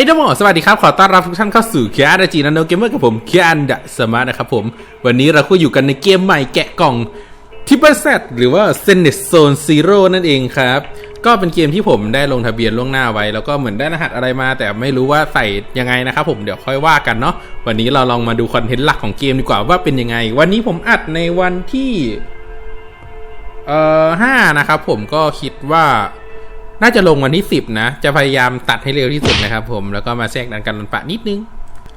ให้ทุกคนสวัสดีครับ ขอต้อนรับทุกท่านเข้าสู่เคียร์ดจีนันโนเกมเมอร์กับผมเคียร์ดสมาร์นะครับผม วันนี้เราก็อยู่กันในเกมใหม่แกะกล่องทิปเปอร์เซตหรือว่าเซนเนตโซนซีโร่นั่นเองครับ ก็เป็นเกมที่ผมได้ลงทะเบียนล่วงหน้าไว้ แล้วก็เหมือนได้รหัสอะไรมา แต่ไม่รู้ว่าใส่ยังไงนะครับผมเดี๋ยวค่อยว่ากันเนาะวันนี้เราลองมาดูคอนเทนต์หลักของเกมดีกว่าว่าเป็นยังไง วันนี้ผมอัดในวันที่เอ่อห้านะครับผมก็คิดว่า น่าจะลงวันที่ 10 นะ จะพยายามตัดให้เร็วที่สุดนะครับผม แล้วก็มาแทรกดันกันรันปะนิดนึง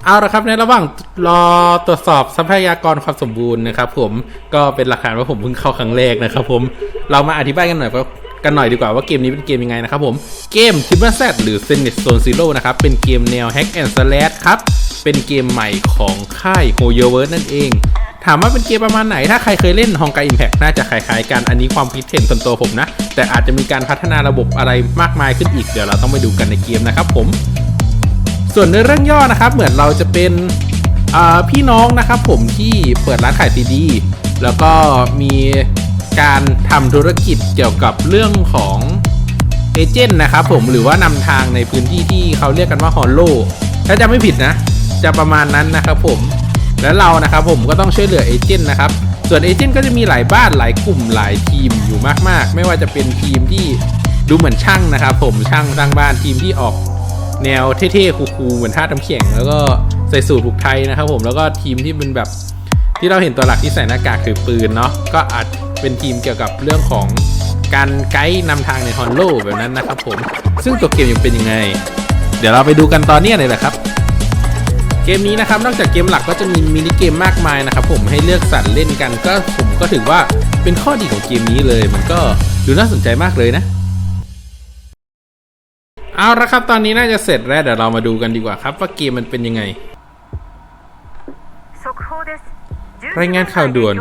เอาละครับในระหว่างรอตรวจสอบทรัพยากรความสมบูรณ์นะครับผม ก็เป็นหลักฐานว่าผมเพิ่งเข้าครั้งแรกนะครับผม เรามาอธิบายกันหน่อยว่ากันหน่อยดีกว่าว่าเกมนี้เป็นเกมยังไงนะครับผม เกม t i m b e r s e t หรือ s e n e t Zone Zero นะครับ เป็นเกมแนว Hack and Slash ครับ เป็นเกมใหม่ของค่าย h o y o v e r s e นั่นเอง ถามว่าเป็นเกมประมาณไหน ถ้าใครเคยเล่น Honkai Impact น่าจะคล้ายๆกัน อันนี้ความคิดเห็นส่วนตัวผมนะ แต่อาจจะมีการพัฒนาระบบอะไรมากมายขึ้นอีก เดี๋ยวเราต้องไปดูกันในเกมนะครับผม ส่วนในเรื่องย่อนะครับ เหมือนเราจะเป็นพี่น้องนะครับผมที่เปิดร้านขายซีดี แล้วก็มีการทำธุรกิจเกี่ยวกับเรื่องของเอเจนต์นะครับผมหรือว่านำทางในพื้นที่ที่เขาเรียกกันว่าฮอลโลถ้าจะไม่ผิดนะ จะประมาณนั้นนะครับผม แล้วเรานะครับผมก็ต้องช่วยเหลือเอเจนต์นะครับส่วนเอเจนต์ก็จะมีหลายบ้านหลายกลุ่มหลายทีมอยู่มากๆ ไม่ว่าจะเป็นทีมที่ดูเหมือนช่างนะครับผมช่างสร้างบ้านทีมที่ออกแนวเท่ๆคูลๆเหมือนท่าน้ำแข็งแล้วก็ใส่สูตรผูกไทยนะครับผมแล้วก็ทีมที่เป็นแบบที่เราเห็นตัวหลักที่ใส่หน้ากากถือปืนเนาะก็อาจเป็นทีมเกี่ยวกับเรื่องของการไกด์นำทางในฮอนโลแบบนั้นนะครับผมซึ่งตัวเกมยังเป็นยังไง เดี๋ยวเราไปดูกันตอนเนี้ยเลยแหละครับ เกมนี้นะครับนอกจากเกมหลักก็จะมีมินิเกมมากมายนะครับผมให้เลือกสรรเล่นกันก็ผมก็ถือว่าเป็นข้อดีของเกมนี้เลย มันก็ดูน่าสนใจมากเลยนะ เอาละครับตอนนี้น่าจะเสร็จแล้วเดี๋ยวเรามาดูกันดีกว่าครับว่าเกมมันเป็นยังไง รายงานข่าวด่วน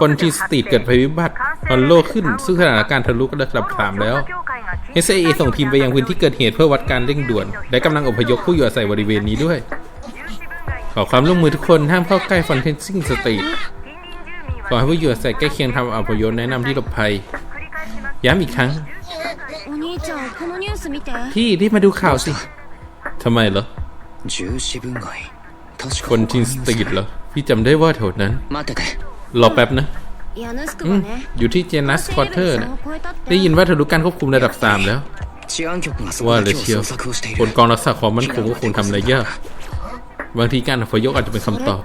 คคนนที่ที่สสตรีตรีททเกิเกิดดภัภัยยพิพิบับัติติฮฮออลลโลโลขึ้ขึ้นนซึ่ซึ่งงสสถาถานนกาการรณ์ณ์ทะทะลุลุระระดัดับบสาสามมแล้แล้วว SAE ส่งทีมไปยังพื้นที่เกิดเหตุเพื่อวัดการเร่งด่วน และกำลังอพยพผู้อยู่อาศัยบริเวณนี้ด้วย ขอความร่วมมือทุกคนห้ามเข้าใกล้ฟอนเทนซิ่งสตรีทขอให้ผู้อยู่อาศัยใกล้เคียงทำอพยพแนะนำที่หลบภัย ย้ำอีกครั้ง พี่รีบมาดูข่าวสิทำไมเหรอคนทินสตรีทเหรอ พี่จำได้ว่าแถวนั้น รอแป๊บนะอยู่ที่เจนัสควอเตอร์นะได้ยินว่าทะลุการควบคุมระดับสามแล้ว ว่าเลยเชียวคนกองรักษาความมั่นคงก็คงทำอะไรยาก บางทีการอพยพอาจจะเป็นคำตอบ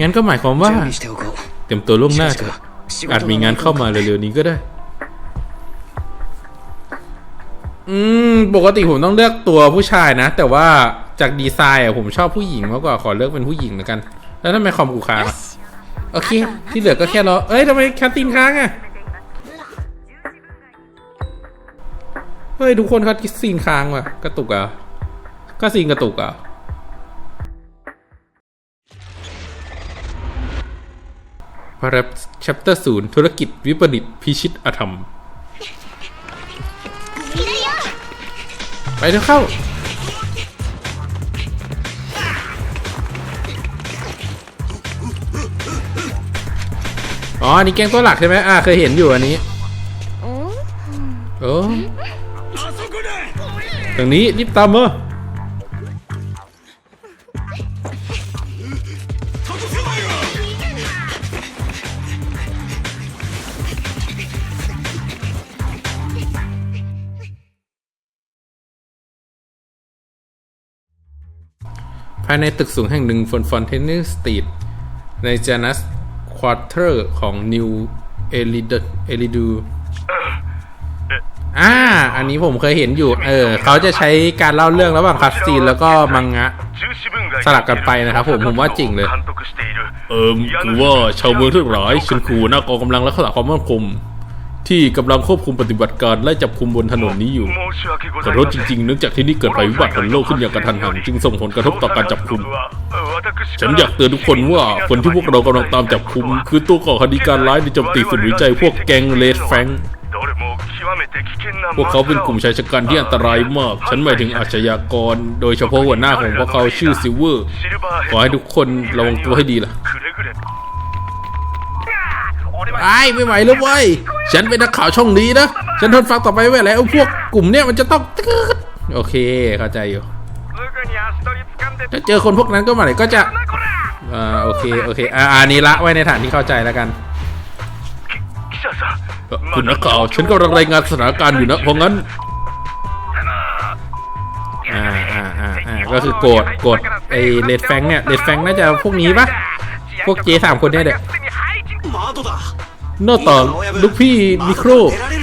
งั้นก็หมายความว่า เตรียมตัวล่วงหน้าเถอะอาจมีงานเข้ามาเร็วๆนี้ก็ได้ อืม ปกติผมต้องเลือกตัวผู้ชายนะ แต่ว่าจากดีไซน์ผมชอบผู้หญิงมากกว่า ขอเลือกเป็นผู้หญิงแล้วกัน แล้วทำไมคอมกูค้างโอเค ที่เหลือก็แค่รอ เอ้ยทำไมแคทตินค้างอะเฮ้ย ทุกคนเขาซีนค้างว่ะ กระตุกอะก็ซีนกระตุกอะ พาราชัปเตอร์ศูนย์ธุรกิจวิปริตพิชิตอธรรม ไปเถอะเข้า อ๋ออันนี้แกงตัวหลักใช่ไหมอ่า เคยเห็นอยู่อันนี้โอ้ตรงนี้รีบตามมา ภายในตึกสูงแห่งหนึ่งฟอนฟอนเทนเนสสตรีทในจานัสควอเตอร์ของนิวเอลิดเอลิดูอ่า อันนี้ผมเคยเห็นอยู่ เออ เขาจะใช้การเล่าเรื่องระหว่างคัสซีนแล้วก็มังงะ สลับกันไปนะครับผมผมว่าจริงเลย เอิมคือว่าชาวเมืองทั้งหลายฉันครูน้ากองกำลังรักษาความมั่นคง ที่กำลังควบคุมปฏิบัติการไล่จับคุมบนถนนนี้อยู่ขอโทษจริงๆเนื่องจากที่นี่เกิดภัยพิบัติบนโลกขึ้นอย่างกระทันหันจึงส่งผลกระทบต่อการจับคุม ฉันอยากเตือนทุกคนว่าคนที่พวกเรากำลังตามจับคุม คือตัวก่อคดีการร้ายในโจมตีศูนย์วิจัยพวกแกงเลดแฟงพวกเขาเป็นกลุ่มชายชะกันที่อันตรายมาก ฉันหมายถึงอาชญากร โดยเฉพาะหัวหน้าของพวกเขาชื่อซิลเวอร์ ขอให้ทุกคนระวังตัวให้ดีล่ะ ไอ้ไม่ไหวแล้วเว้ยฉันเป็นนักข่าวช่องนี้นะ ฉันทนฟังต่อไปไม่ไหวแล้วพวกกลุ่มเนี้ยมันจะต้องโอเคเข้าใจอยู่ถ้าเจอคนพวกนั้นก็มาไหนก็จะเอ่าโอเคโอเคอ่าอันนี้ละไว้ในฐานที่เข้าใจแล้วกันคุณนักข่าวฉันกำลังรายงานสถานการณ์อยู่นะเพราะงั้นอ่าอ่าอ่าก็คือโกรธโกรธไอเลดแฟงเนี่ยเลดแฟงน่าจะพวกนี้ปะพวกเจสามคนเนี่ยเด็ก นอกต่างลูกพี่มิโคร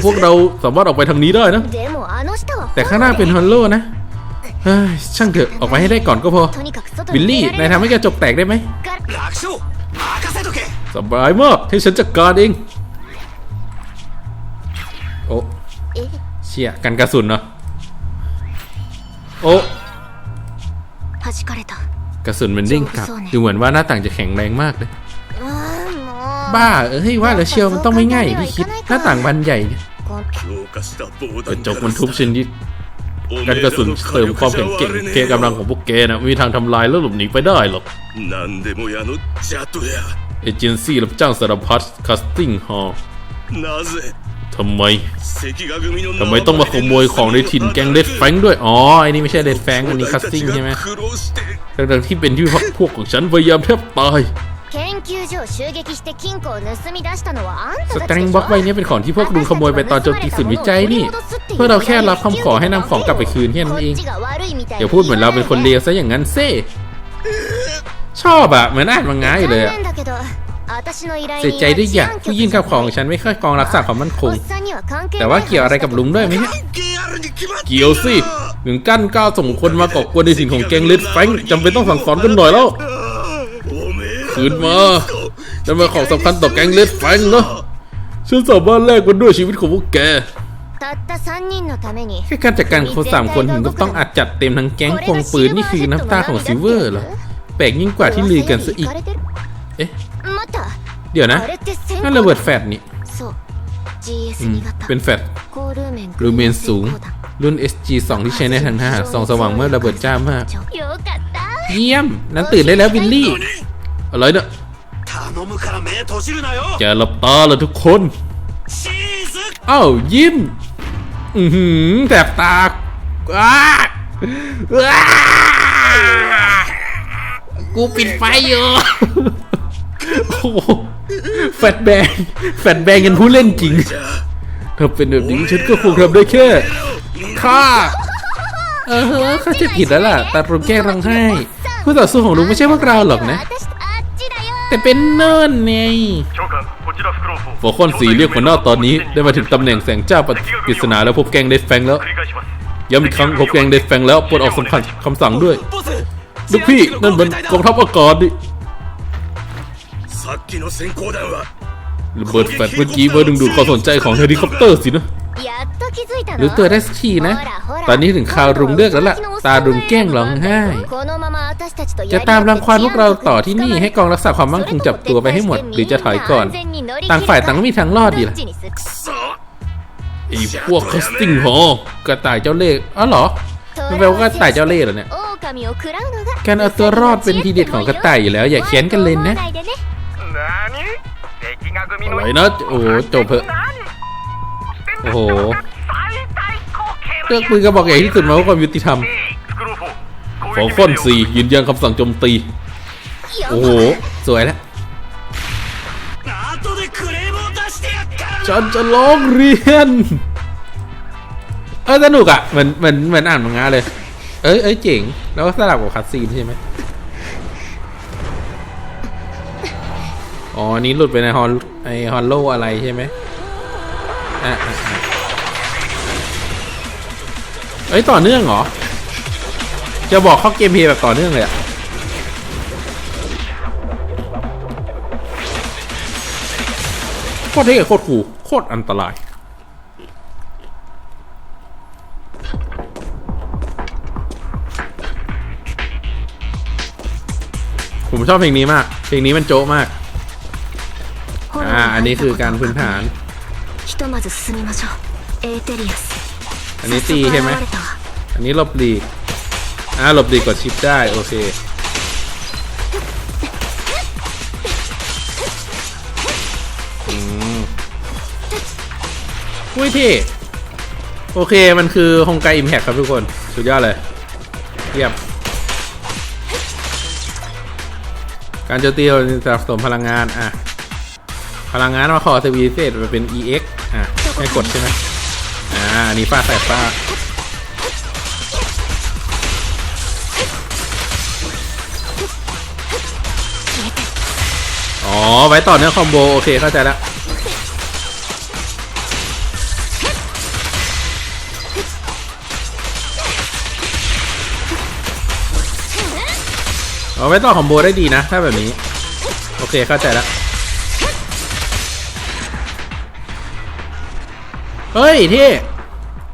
พวกเราสามารถออกไปทางนี้ได้นะ แต่ข้างหน้าเป็นฮันโลนะช่างเถอะออกไปให้ได้ก่อนก็พอ บิลลี่นายทำให้กระจกแตกได้ไหมสบายมากให้ฉันจัดการเอง โอ้เชี่ยกันกระสุนเนาะโอ้กระสุนมันยิ่งกรับดูเหมือนว่าหน้าต่างจะแข็งแรงมากเลย บ้าเฮ้ยว่าแล้วเชียวมันต้องไม่ง่ายอย่างที่คิด หน้าต่างบานใหญ่กระจกมันทุบชิ้นที่การกระสุนเสริมความแข็งแกร่งเกกำลังของพวกแกนะมีทางทำลายแล้วหลบหนีไปได้หรอกเอเจนซี่รับจ้างสารพัดคัสติ้งฮอลทำไมทำไมต้องมาขโมยของในถิ่นแกงเลดแฟงด้วย อ๋อไอ้นี่ไม่ใช่เลดแฟงอันนี้คัสติ้งใช่ไหมดังๆที่เป็นที่พวกของฉันพยายามแทบตาย 研究所を襲撃して金庫を盗み出したのはあんたสたちตริงบ็อกใบนี้เป็นของที่พวกลุงขโมยไปตอนโจมตีศูนย์วิจัยนี่เพื่อเราแค่รับคำขอให้นำของกลับไปคืนแค่นั้นเองอย่าพูดเหมือนเราเป็นคนเลวซะอย่างนั้นเซ่ชอบอะเหมือนอ่านมังงะอยู่เลยเสียใจด้วยอย่างผู้ยื่นคำขอของฉันไม่ค่อยกองรักษาความมั่นคงแต่ว่าเกี่ยวอะไรกับลุงด้วยไหมเะเกี่ยวสิ ถึงกั้นก้าวส่งคนมาก่อกวนในสิ่งของแกงเลดแฟงจำเป็นต้องสั่งสอนกันหน่อยแล้ว คืนมาจะมาของสำคัญต่อแก๊งเล็ดแฟงเนาะฉันสามารถแลกมันด้วยชีวิตของพวกแกแค่การจัดการคนสามคนถึงก็ต้องอาจจัดเต็มทั้งแก๊งควงปืนนี่คือน้ำตาของซิเวอร์เหรอแปลกยิ่งกว่าที่ลือกันซะอีก เอ๊ะ เดี๋ยวนะนั่นระเบิดแฟดนี่เป็นแฟดรูเมนสูง รุ่น SG2 ที่ใช้ในทางทหารสองสว่างเมื่อระเบิดจ้ามาก เยี่ยม นั้นตื่นได้แล้ววินลี่ อะไรเนี่ยแกหลับตาเลยทุกคนอ้าวยิ้ม อือหือแสบตาอกูปิดไฟอยู่แฟตแบงแฟตแบงกันผู้เล่นจริง ถ้าเป็นแบบนี้ฉันก็คงทำได้แค่ค่าเออข้าจะผิดแล้วล่ะ แต่รมแก้รังไห้ ผู้ต่อสู้ของลุงไม่ใช่พวกเราหรอกนะ แต่เป็นเนิ่นไงฝอคอนสีเรียกหัวหน้าตอนนี้ได้มาถึงตำแหน่งแสงเจ้าปริศนาแล้วพบแกงเด้แฟงแล้วย้ำอีกครั้งพบแกงเด้แฟงแล้วปลดออกสำคัญคำสั่งด้วยลูกพี่นั่นมันกองทัพอากาศดิ ระเบิดแฟลชเมื่อกี้เบอร์ดึงดูดความสนใจของเฮลิคอปเตอร์สินะหรือเตอร์ได้สักทีนะ ตอนนี้ถึงข่าวรุงเลือกแล้วล่ะ ตารุงแกล้งร้องไห้ จะตามรังควานพวกเราต่อที่นี่ให้กองรักษาความมั่งคงจับตัวไปให้หมด หรือจะถอยก่อน ต่างฝ่ายต่างไม่มีทางรอดดีล่ะไอ้พวกคอสติ้งหอกระต่ายเจ้าเล่ห์อ๋อเหรอมันแปลว่ากระต่ายเจ้าเล่ห์เหรอเนี่ย การเอาตัวรอดเป็นทีเด็ดของกระต่ายอยู่แล้ว อย่าเขียนกันเลยนะ อะไรนะโอ้โหจบเพอะโอ้โหเลืองปืนกระบอกใหญ่ที่สุดมาเพื่อความยุติธรรมฟองค้นสี่ยืนยันคำสั่งโจมตี โอ้โห สวยแล้วฉันจะร้องเรียน เออสนุกอะ เหมือนเหมือนเหมือนอ่านมังงะเลย เอ้ยเอ้ยเจ๋ง แล้วก็สลับกับคัตซีนใช่ไหม อ๋อนี้หลุดไปในฮอนไอฮอนโลอะไรใช่ไหมอะอะอะเอ้ยต่อเนื่องเหรอ จะบอกเข้าเกมเพลย์แบบต่อเนื่องเลยอะโคตรเท่โคตรคูลโคตรอันตราย ผมชอบเพลงนี้มาก เพลงนี้มันโจ๊ะมาก อ่า อันนี้คือการพื้นฐาน อันนี้ตีใช่ไหม อันนี้หลบดีอ่าหลบดีกดชิปได้ โอเคอุ้ยเท่โอเค มันคือฮงไกอิมแพกครับทุกคน สุดยอดเลย เยี่ยม การโจมตีสะสมพลังงาน อะ พลังงานมาขอทวีพิเศษมาเป็น EX อะให้กดใช่ไหมอ่านนี้ฟาดใส่ฟาดอ๋อ ไว้ต่อเนื่องคอมโบ โอเค เข้าใจแล้ว เอาไว้ต่อคอมโบได้ดีนะ ถ้าแบบนี้ โอเค เข้าใจแล้ว เฮ้ยเท่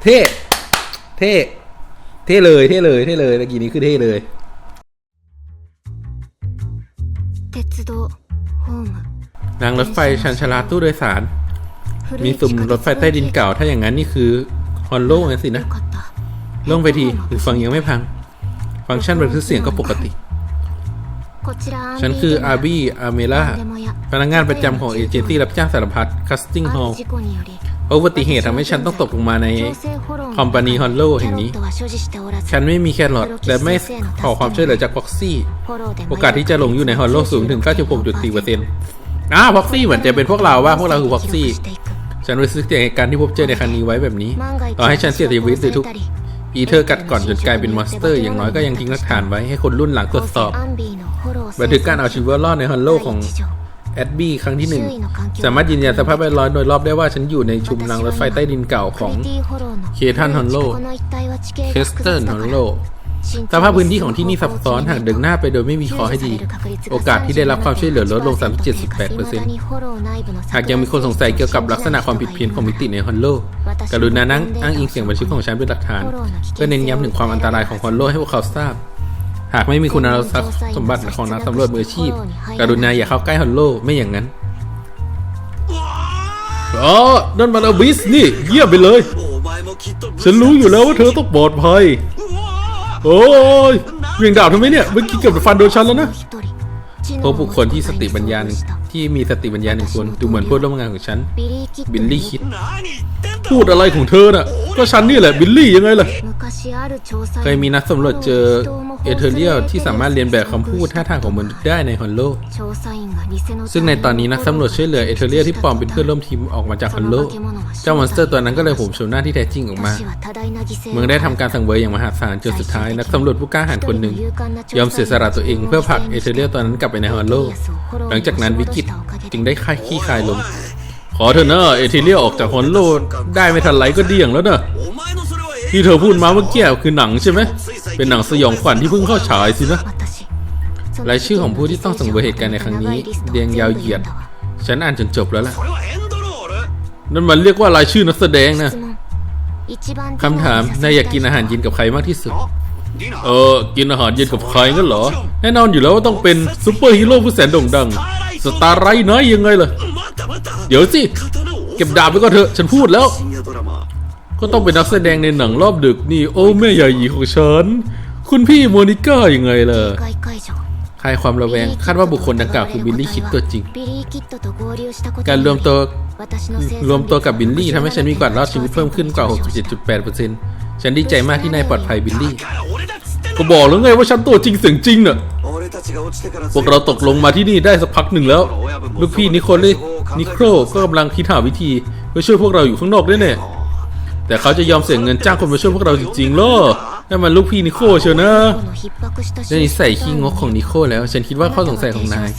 เท่เท่เท่เลยเท่เลยเท่เลยตะกี้นี้คือเท่เลยนางรถไฟชันชลาตู้โดยสาร มีสุ่มรถไฟใต้ดินเก่า ถ้าอย่างนั้นนี่คือฮอนโล่งสินะล่งไปทีหรือฟังยังไม่พัง ฟังก์ชันบันทึกเสียงก็ปกติ ฉันคืออาบี้อาเมล่าพนักงานประจำของเอเจนซี่รับจ้างสารพัดคัสติ้งฮอล เพราอุบัติเหตุทำให้ฉันต้องตกลงมาในคอมพานีฮอลโลแห่งนี้ ฉันไม่มีแครอทและไม่ขอความช่วยเหลือจากพ็อกซี่ โอกาสที่จะหลงอยู่ในฮอลโลสูงถึง 96.4%อ้าพ็อกซี่เหมือนจะเป็นพวกเราว่าพวกเราคือพ็อกซี่ ฉันรู้สึกเสียเหตุการณ์ที่พบเจอในครั้งนี้ไว้แบบนี้ ต่อให้ฉันเสียชีวิตหรือทุกอีเธอร์กัดก่อนจนกลายเป็นมอนสเตอร์ อย่างน้อยก็ยังทิ้งหลักฐานไว้ให้คนรุ่นหลังตรวจสอบบันทึกการเอาชีวิตรอดในฮอลโลของ แอดบี้ครั้งที่หนึ่งสามารถยืนยันสภาพแวดล้อมโดยรอบได้ว่าฉันอยู่ในชุมรางรถไฟใต้ดินเก่าของเคทันฮอนโลเคสเตอร์ฮอนโลสภาพพื้นที่ของที่นี่ซับซ้อนหากเดินหน้าไปโดยไม่มีคอให้ดี โอกาสที่ได้รับความช่วยเหลือลดลง 37.8%หากยังมีคนสงสัยเกี่ยวกับลักษณะความผิดเพี้ยนของมิติในฮอนโลกรุณานั่งอ้างอิงเสียงบันทึกของฉันเป็นหลักฐาน เพื่อเน้นย้ำถึงความอันตรายของฮอนโลให้พวกเขาทราบ หากไม่มีคุณลักษณะสมบัติของนักสำรวจมืออาชีพ กรุณาอย่าเข้าใกล้ฮอลโลไม่อย่างนั้นอ๋อนั่นมันอบิสนี่ เยี่ยมไปเลย ฉันรู้อยู่แล้วว่าเธอต้องปลอดภัย โอ้ยเวียงดาบทำไมเนี่ย เมื่อกี้เกือบจะฟันโดนฉันแล้วนะพบบุคคลที่สติปัญญาที่มีสติปัญญาหนึ่งคนดูเหมือนเพื่อนร่วมงานของฉัน บิลลี่คิดพูดอะไรของเธอน่ะ ก็ฉันนี่แหละบิลลี่ยังไงล่ะ เคเคยยมีมีนันักกสำสำรรววจจเจเจออเอเอเทเทออเรีเรียยลลที่ที่สาสามารมารถถเรีเรียยนนแบแบบบคำคำพูพูดดท่าทางของมนุษย์ได้ในฮอนโล ซึ่ซึ่งงในในตตออนนนี้นี้นันักกสำสำรรววจจช่ช่ววยยเหเหลืลืออเอเอเทเทออเรีเรียยลลที่ที่ปปลลออมมเป็เป็นนเพื่เพื่ออนนร่ร่ววมมทีทีมมออออกกมามาจาจากกฮัฮันนโลโล เจ้ามอนสเตอร์ตัวนั้นก็เลยผมโฉมหน้าที่แท้จริงออกมา เมื่อได้ทำการสังเวยอย่างมหาศาลจนสุดท้ายนักสำรวจผู้กล้าหาญคนหนึ่งยอมเสียสละตัวเองเพื่อผลักเอเธอเรียลตัวนั้นกลับไปในฮอนโล หลังจากนั้นวิกฤตจึงได้ค่ายขี้คายลง ขอเถอเนอะเอทีเลียออกจากฮอนโลได้ไม่ทันไรก็เดี่ยงแล้วเนอะที่เธอพูดมาเมื่อกี้คือหนังใช่ไหม เป็นหนังสยองขวัญที่เพิ่งเข้าฉายสินะรายชื่อของผู้ที่ต้องสังเวยเหตุการณ์ในครั้งนี้เรียงยาวเหยียด ฉันอ่านจนจบแล้วล่ะ นั่นมันเรียกว่ารายชื่อนักแสดงนะคำถามนายอยากกินอาหารเย็นกับใครมากที่สุด เออ กินอาหารเย็นกับใครงั้นเหรอ แน่นอนอยู่แล้วว่าต้องเป็นซูเปอร์ฮีโร่ผู้แสนโด่งดัง ตาร์ไรน้อยยังไงเลยเดี๋ยวสิ เก็บดาบไว้ก่อนเถอะฉันพูดแล้ว ก็ต้องเป็นนักแสดงในหนังรอบดึกนี่ โอ้แม่ใหญ่ยีของฉัน คุณพี่โมนิก้ายังไงเลยคลายความระแวง คาดว่าบุคคลดังกล่าวคือบิลลี่คิดตัวจริง การรวมตัวรวมตัวกับบิลลี่ทำให้ฉันมีกว่ารอดชีวิตเพิ่มขึ้นกว่า 67.8%ฉันดีใจมากที่นายปลอดภัยบิลลี่ ก็บอกแล้วไงว่าฉันตัวจริงเสียงจริงน่ะ พวกเราตกลงมาที่นี่ได้สักพักหนึ่งแล้ว ลูกพี่นิโคลนิโครก็กำลังคิดหาวิธีเพื่อช่วยพวกเราอยู่ข้างนอกด้วยเนี่ยต่เขาจะยอมเสียเงินจ้างคนมาช่วยพวกเราจริงๆหรอนั่นมันลูกพี่นิโคลเชียวนะเรื่อนี้ใส่ขี้งกของนิโคลแล้ว ฉันคิดว่าข้อสงสัยของนาย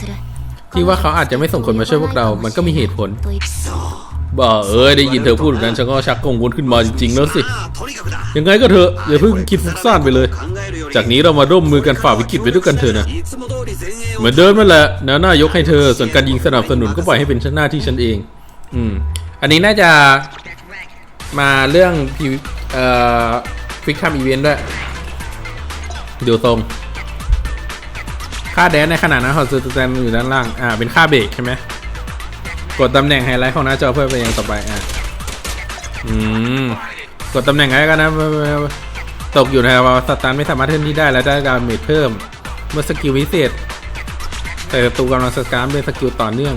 ที่ว่าเขาอาจจะไม่ส่งคนมาช่วยพวกเรา มันก็มีเหตุผล บ้เอ้ยได้ยินเธอพูดแบบนั้นฉันก็ชักกังวลขึ้นมาจริงๆแล้วสิ ยังไงก็เถอะอย่าเพิ่งคิดฟุ้งซ่านไปเลย จากนี้เรามาร่วมมือกันฝ่าวิกฤตไปด้วยกันเถอะนะ เหมือนเดิมนั่นแหละนะหน้ายกให้เธอ ส่วนการยิงสนับสนุนก็ปล่อยให้เป็นชั้นหน้าที่ฉันเอง อืม อันนี้น่าจะมาเรื่องพีเอ่อฟิกทมอีเวนต์ด้วยเดี๋ยวตรงค่าแดนในขณะนั้นเขาจะแตนอยู่ด้านล่าง อ่า เป็นค่าเบรกใช่ไหม กดตำแหน่งไฮไลท์ของหน้าจอเพื่อไปยังต่อไปอ่าอืมกดตำแหน่งอะไรก็นะตกอยู่ในภาวะสตันไม่สามารถเคลื่อนที่ได้และได้ดาเมจเพิ่ม เมื่อสกิลวิเศษแต่ศัตรูกำลังสการเป็นสกิลต่อเนื่อง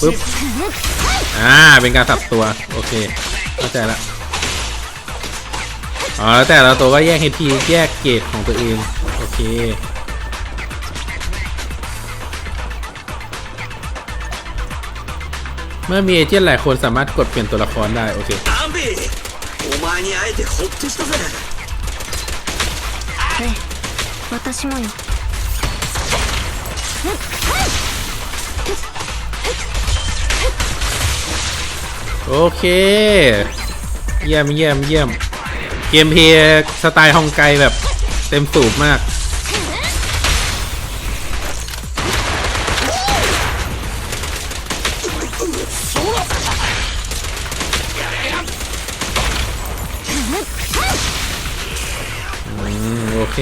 ปึ๊บอ่าเป็นการสับตัวโอเคเข้าใจละอ๋อแล้วแต่ละตัวก็แยกเฮทีแยกเกรดของตัวเอง โอเค เมื่อมีเอเจนต์หลายคนสามารถกดเปลี่ยนตัวละครได้ โอเคโอเค เยี่ยมเยี่ยมเยี่ยม เกมเพยสไตล์ฮองไกแบบเต็มสูบมาก เค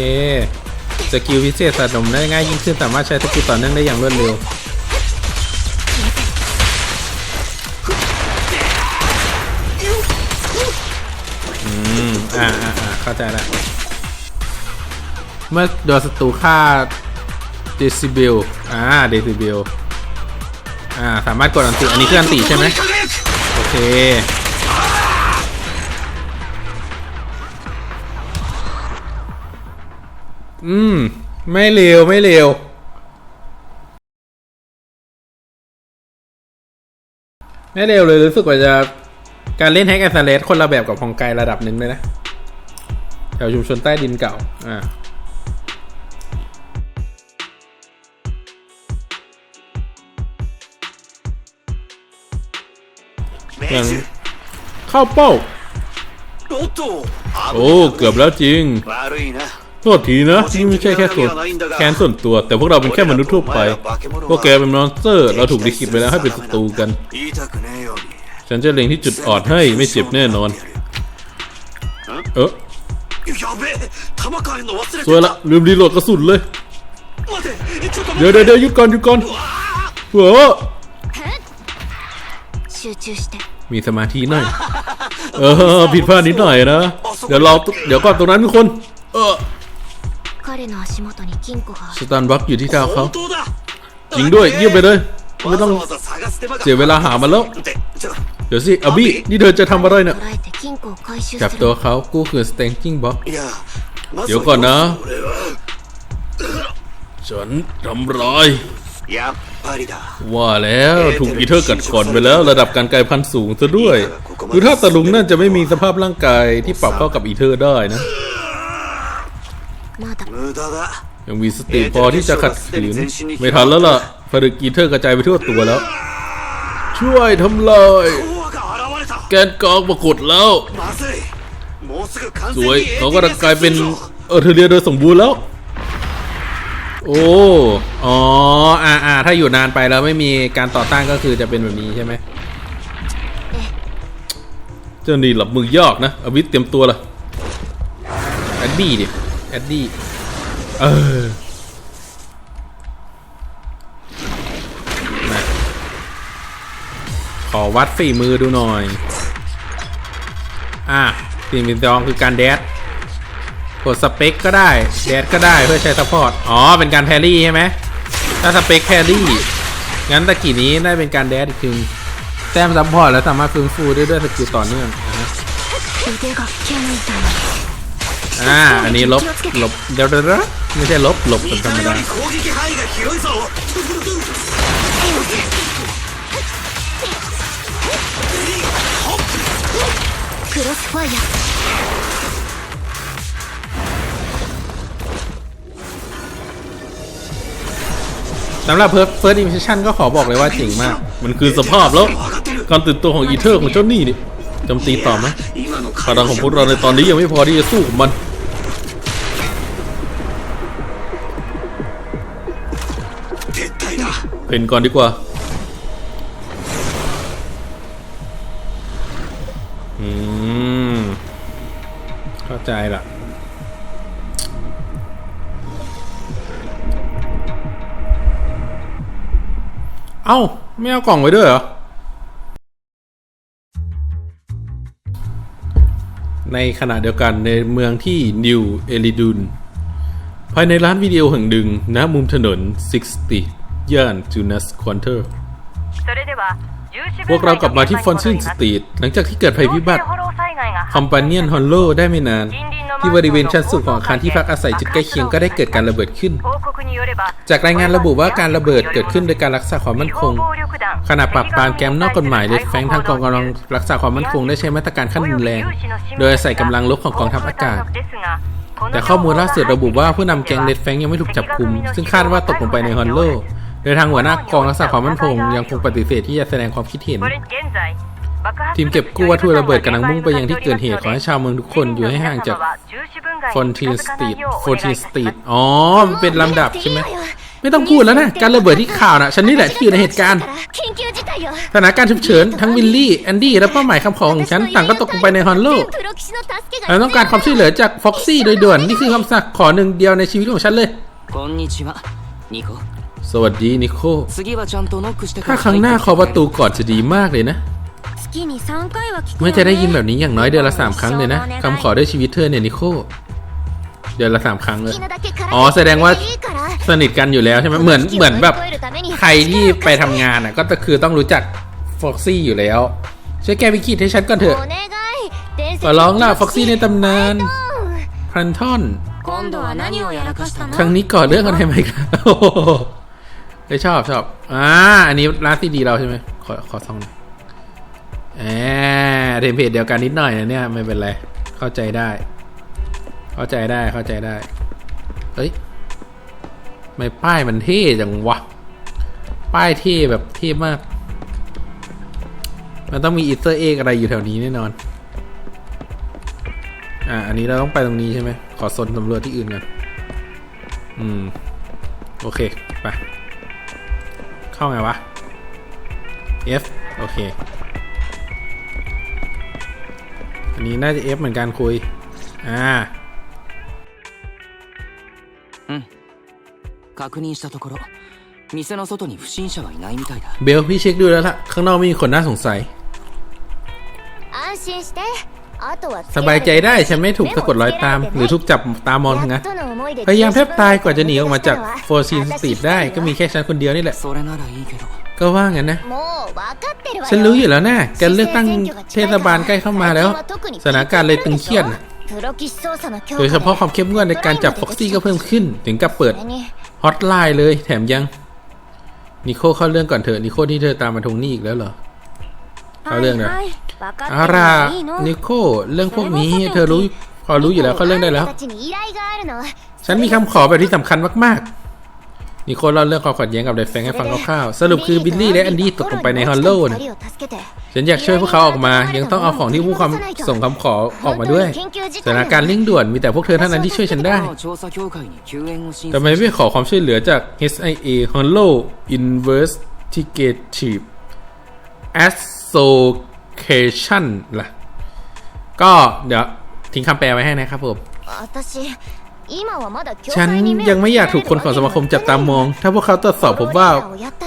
สกิลพิเศษสะสมได้ง่ายยิ่งขึ้นสามารถใช้สกิลต่อเนื่องได้อย่างรวดเร็วอืมอ่าอ่าอ่าเข้าใจแล้วเมื่อโดนศัตรูฆ่าเดซิเบลอ่าเดซิเบลอ่า สามารถกดอันติอันนี้คืออันติใช่ไหมโอเค อืม ไม่เร็วไม่เร็วไม่เร็วเลยรู้สึกว่าจะการเล่นแฮกแอนด์เลสคนละแบบกับของไกลระดับหนึ่งเลยนะ แถวชุมชนใต้ดินเก่า อ่าอย่างเข้าเป้า โอ้ เกือบแล้วจริง โทษทีนะนี่ไม่ใช่แค่ส่วนแค้นส่วนตัว แต่พวกเราเป็นแค่มนุษย์ทั่วไป พวกแกเป็นมอนสเตอร์ เราถูกดิขิตไปแล้วให้เป็นศัตรูกัน ฉันจะเล็งที่จุดอ่อนให้ไม่เจ็บแน่นอน เออสวยละลืมดีโหลดกระสุนเลย เดี๋ยวเดี๋ยวหยุดก่อนหยุดก่อนโอ้มีสมาธิหน่อย เออ ผิดพลาดนิดหน่อยนะ เดี๋ยวเราเดี๋ยวก่อนตรงนั้นทุกคน เออ สตันบล็อกอยู่ที่เท้าเขาจริงด้วยเยี่ยมไปเลยไม่ต้องเสียเวลาหามาแล้ว เดี๋ยวสิอบี้นี่เธอจะทำอะไรเนี่ยจับตัวเขากู้คือสเต็งกิ้งบ็อกเดี๋ยวก่อนนะ ฉันทำร้ายว่าแล้วถูกอีเทอร์กัดก่อนไปแล้วระดับการกลายพันธุ์สูงซะด้วย คือถ้าตะลุงนั่นจะไม่มีสภาพร่างกายที่ปรับเข้ากับอีเทอร์ได้นะ ยังมีสติพอที่จะขัดขืน ไม่ทันแล้วล่ะฟาริกีเทอร์กระจายไปทั่วตัวแล้ว ช่วยทำลายแกนกองปรากฏแล้วสวยเขาก็กลายเป็นเออเทเรียโดยสมบูรณ์แล้ว โอ้อ๋ออ่าอ่าถ้าอยู่นานไปแล้วไม่มีการต่อต้านก็คือจะเป็นแบบนี้ใช่ไหมเจ้านี่หลับมือยอกนะอวิทเตรียมตัวละแอนดี้ดิ แอดดี้ เออมาขอวัดฝีมือดูหน่อย อะสิ่งเป็นจองคือการแดดกดสเปคก็ได้ แดดก็ได้เพื่อใช้ซัพพอร์ต อ๋อ เป็นการแพรรี่ใช่ไหม ถ้าสเปคแพรรี่ งั้นตะกี้นี้ได้เป็นการแดดอีกทีแต้มซัพพอร์ตแล้วสามารถฟื้นฟูได้ด้วยสกิลต่อเนื่องอะ อ่า อันนี้ลบ ลบ เดี๋ยวเดี๋ไม่ใช่ลบ ลบธรรมดาสำหรับเพิร์ฟเฟิร์สอิมเพชั่นก็ขอบอกเลยว่าเจ๋งมาก มันคือสภาพแล้วความตื่นตัวของอีเทอร์ของเจ้านี่นี่จมตีต่อไหมพลังของพวกเราในตอนนี้ยังไม่พอที่จะสู้กับมัน เป็นก่อนดีกว่า อืม เข้าใจละเอ้า ไม่เอากล่องไว้ด้วยเหรอ ในขณะเดียวกันในเมืองที่นิวเอลิดุน ภายในร้านวิดีโอแห่งหนึ่งณมุมถนน 60 ย่านจูนัสควอนเทอร์พวกเรากลับมาที่ฟอนซินสตรีทหลังจากที่เกิดภัยพิบัติคอมปานเนียนฮอนโลได้ไม่นาน ที่บริเวณชั้นสูงของอาคารที่พักอาศัยจุดใกล้เคียงก็ได้เกิดการระเบิดขึ้น จากรายงานระบุว่าการระเบิดเกิดขึ้นโดยการรักษาความมั่นคงขณะปราบปรามแกมนอกกฎหมายเลดแฟงทางกองกำลังรักษาความมั่นคงได้ใช้มาตรการขั้นรุนแรง โดยอาศัยกำลังลบของกองทัพอากาศแต่ข้อมูลล่าสุดระบุว่าผู้นำแกงเลดแฟงยังไม่ถูกจับคุม ซึ่งคาดว่าตกลงไปในฮอนโล โดยทางหัวหน้ากองรักษาความมั่นคงยังคงปฏิเสธที่จะแสดงความคิดเห็น ทีมเก็บกู้วัตถุระเบิดกำลังมุ่งไปยังที่เกิดเหตุขอให้ชาวเมืองทุกคนอยู่ให้ห่างจากฟอนทีนสตีดฟอนทีนสตีดอ๋อเป็นลำดับใช่ไหมไม่ต้องพูดแล้วนะ การระเบิดที่ข่าวนะฉันนี่แหละที่อยู่ในเหตุการณ์สถานการณ์ฉุกเฉินทั้งวินลี่ แอนดี้ และเป้าหมายคำขอของฉันต่างก็ตกลงไปในฮอนโลฉันต้องการความช่วยเหลือจากฟ็อกซี่โดยด่วน นี่คือคำสั่งขอหนึ่งเดียวในชีวิตของฉันเลย สวัสดีนิโคถ้าครั้งหน้าขอประตูกอดจะดีมากเลยนะไม่อจะได้ยินแบบนี้อย่างน้อยเดือนละสามครั้งเลยนะคำขอด้วยชีวิตเธอเนี่ยนิโคเดือนละสามครั้งเลยอ๋อแสดงว่าสนิทกันอยู่แล้วใช่ไหมเหมือนเหมือนแบบใครที่ไปทำงานอะ ก็คือต้องรู้จักฟ็อกซี่อยู่แล้วช่วยแก้วิกิตให้ฉันก่อนเถอะขอร้องล่ะฟ็อกซี่ในตำนานพันทอนครั้งนี้ก่อเรื่องอะไรไหมครับ ได้ยชอบชอบอ่าอันนี้ร้านที่ดีเราใช่ไหมขอขอซองหน่อยแหมเทมเพลตเดียวกันนิดหน่อยนะเนี่ยไม่เป็นไร เข้าใจได้ เข้าใจได้เข้าใจได้เฮ้ยไม่ป้ายมันเท่จังวะ ป้ายเท่แบบเท่มาก มันต้องมีอีสเตอร์เอ็กอะไรอยู่แถวนี้แน่นอน อ่า อันนี้เราต้องไปตรงนี้ใช่ไหม ขอสนสำรวจที่อื่นกัน อืม โอเค ไป เข้าไงวะ F โอเค อันนี้น่าจะ F เหมือนกันคุย อ่า 確認したところ店の外に不審者はいないみたいだ เบลพี่เช็คดูแล้วล่ะ ข้างนอกไม่มีคนน่าสงสัย 安心してあとは สบายใจได้ฉันไม่ถูกสะกดรอยตาม หรือถูกจับตามองนะพยายามแทบตายกว่าจะหนีออกมาจากโฟร์ซีนสตรีทได้ก็มีแค่ฉันคนเดียวนี่แหละ ก็ว่างั้นนะ ฉันรู้อยู่แล้วนะการเลือกตั้งเทศบาลใกล้เข้ามาแล้ว สถานการณ์เลยตึงเครียดโดยเฉพาะความเข้มงวดในการจับฟ็อกซี่ก็เพิ่มขึ้น ถึงกับเปิดฮอตไลน์เลยแถมยังนิโคเข้าเรื่องก่อนเถอะนิโคที่เธอตามมาทวงหนี้อีกแล้วเหรอ เขาเรื่องนะอารานิโคเรื่องพวกนี้เธอรู้พอรู้อยู่แล้วเขาเรื่องได้แล้ว ฉันมีคำขอแบบที่สำคัญมากๆ นิโคเล่าเรื่องความขัดแย้งกับไดแฟงให้ฟังคร่าวๆสรุปคือบิลลี่และแอนดี้ตกลงไปในฮอลโลนฉันอยากช่วยพวกเขาออกมา ยังต้องเอาของที่ผู้ความส่งคำขอออกมาด้วยสถานการณ์เร่งด่วนมีแต่พวกเธอเท่านั้นที่ช่วยฉันได้ทำไมไม่ขอความช่วยเหลือจาก HIA Hollow Investigative a s Suffocation ล่ะ ก็เดี๋ยวทิ้งคำแปลไว้ให้นะครับผมฉันยังไม่อยากถูกคนของสมาคมจับตามอง ถ้าพวกเขาตรวจสอบพบว่า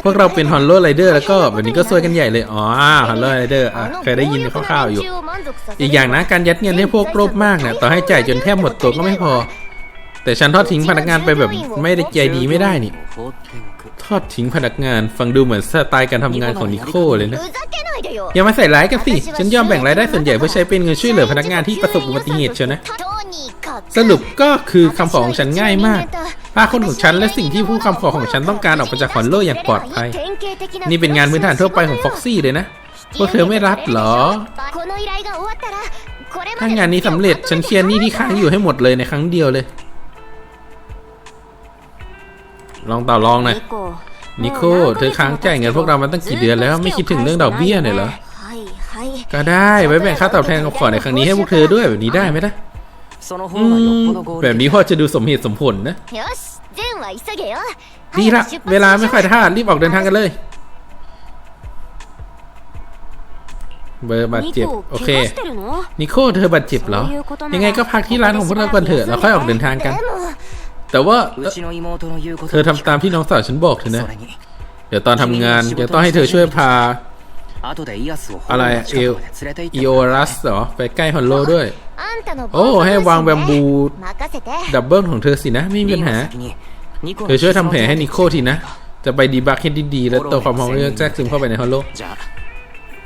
พวกเราเป็นฮอนโลไรเดอร์แล้วก็แบบนี้ก็ซวยกันใหญ่เลย อ๋อฮอนโลไรเดอร์อะเคยได้ยินคร่าวๆอยู่ อีกอย่างนะ การยัดเงินให้พวกโลภมากเนี่ยต่อให้จ่ายจนแทบหมดตัวก็ไม่พอ แต่ฉันทอดทิ้งพนักงานไปแบบไม่ได้ใจดีไม่ได้นี่ ทอดทิ้งพนักงานฟังดูเหมือนสไตล์การทำงานของนิโคเลยนะ อย่ามาใส่ร้ายกันสิ ฉันยอมแบ่งรายได้ส่วนใหญ่เพื่อใช้เป็นเงินช่วยเหลือพนักงานที่ประสบอุบัติเหตุเชียวนะ สรุปก็คือคำขอของฉันง่ายมากพาคนของฉันและสิ่งที่ผู้คำขอของฉันต้องการออกมาจากขอนโลกอย่างปลอดภัย นี่เป็นงานพื้นฐานทั่วไปของฟ็อกซี่เลยนะพวกเธอไม่รับหรอ ถ้างานนี้สำเร็จฉันเคลียร์หนี้ที่ค้างอยู่ให้หมดเลยในครั้งเดียวเลย ลองต่อรองหน่อยนิโคเธอค้างจ่ายเงินพวกเรามาตั้งกี่เดือนแล้วไม่คิดถึงเรื่องดอกเบี้ยเนี่ยเหรอก็ได้ไว้แบ่งค่าตอบแทนกับขอในครั้งนี้ให้พวกเธอด้วยแบบนี้ได้ไหมนะแบบนี้พ่อจะดูสมเหตุสมผลนะดีละเวลาไม่ค่อยท่ารีบออกเดินทางกันเลย เบอร์บาดเจ็บโอเค นิโคเธอบาดเจ็บเหรอ ยังไงก็พักที่ร้านของพวกเราก่อนเถอะแล้วค่อยออกเดินทางกัน แต่ว่าเธอทำตามที่น้องสาวฉันบอกเธอนะเดี๋ยวตอนทำงานเดี๋ยวต้องให้เธอช่วยพา อะไรเอเอโอรัสเหรอ ไปใกล้ฮอนโลด้วย โอ้ ให้วางแบมบู ดับเบิลของเธอสินะ ไม่มีปัญหา เธอช่วยทำแผลให้นิโคทีนะ จะไปดีบักเฮดดีๆแล้วตัวความมองเรื่องแจ็คซึมเข้าไปในฮอนโล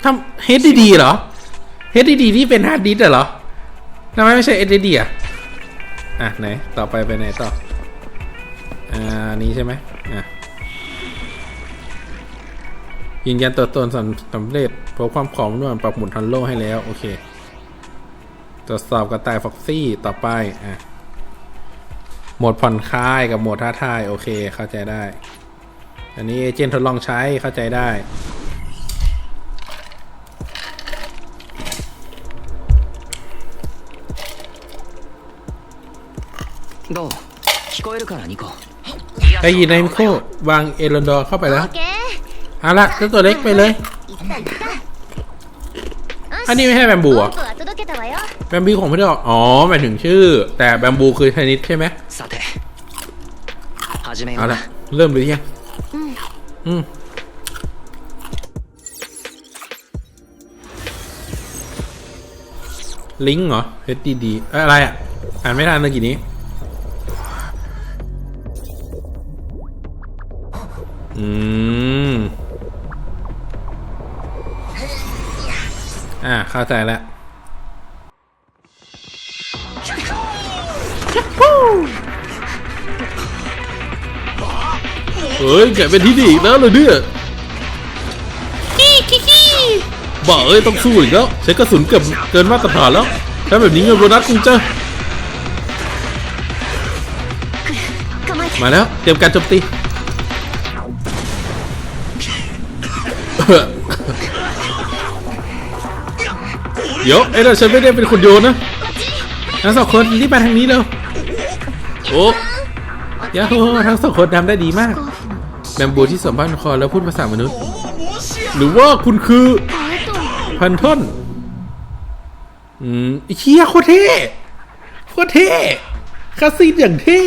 ทำเฮดดีๆเหรอเฮดดีๆที่เป็นฮาร์ดดิสเหรอทำไมไม่ใช่เอ็ดดีอะอะไหน ต่อไปไปไหนต่อ อ่า นี้ใช่ไหมอ่ะ ยืนยันตัวตนสำสำเร็จพบความของนวลปรับหมุนทันโลให้แล้ว โอเค ตรวจสอบกระต่ายฟ็อกซี่ต่อไป อ่ะ โหมดผ่อนคลายกับโหมดท้าทาย โอเค เข้าใจได้ อันนี้เอเจนต์ทดลองใช้เข้าใจได้ どう聞こえるからニコ ไอ้ยีนายมิโควางเอรอนดอร์เข้าไปแล้วเอาละเจ้ตัวเล็กไปเลย อันนี้ไม่ใช่แบมบูอะแบมบูของไม่ได้ออกอ๋อหมายถึงชื่อ แต่แบมบูคือไชนิดใช่ไหมเอาละเริ่มหรือยังอืมลิงก์เหรอ HDD อะไรอะ อ่านไม่ทันเมื่อกี้นี้ อืม อ่าเข้าใจแล้วเฮ้ยแกเป็นที่ดีอีแล้วเลยเนี่ยบ่เอ้ยต้องสู้อีกแล้วใช้กระสุนเกือบเกินมาตรฐานแล้วถ้าแบบนี้เงินโบนัสคงจะมาแล้ว เตรียมการโจมตี เดี๋ยวไอ้เราฉันไม่ได้เป็นคนโยนนะทั้งสองคนรีบมาทางนี้เร็วโอ้ยาโฮทั้งสองคนทำได้ดีมากแบมบูที่สวมผ้านคอแล้วพูดภาษามนุษย์ หรือว่าคุณคือ พันท่อนอืมเชี่ยโคตรเท่โคตรเท่คาซีนอย่างเท่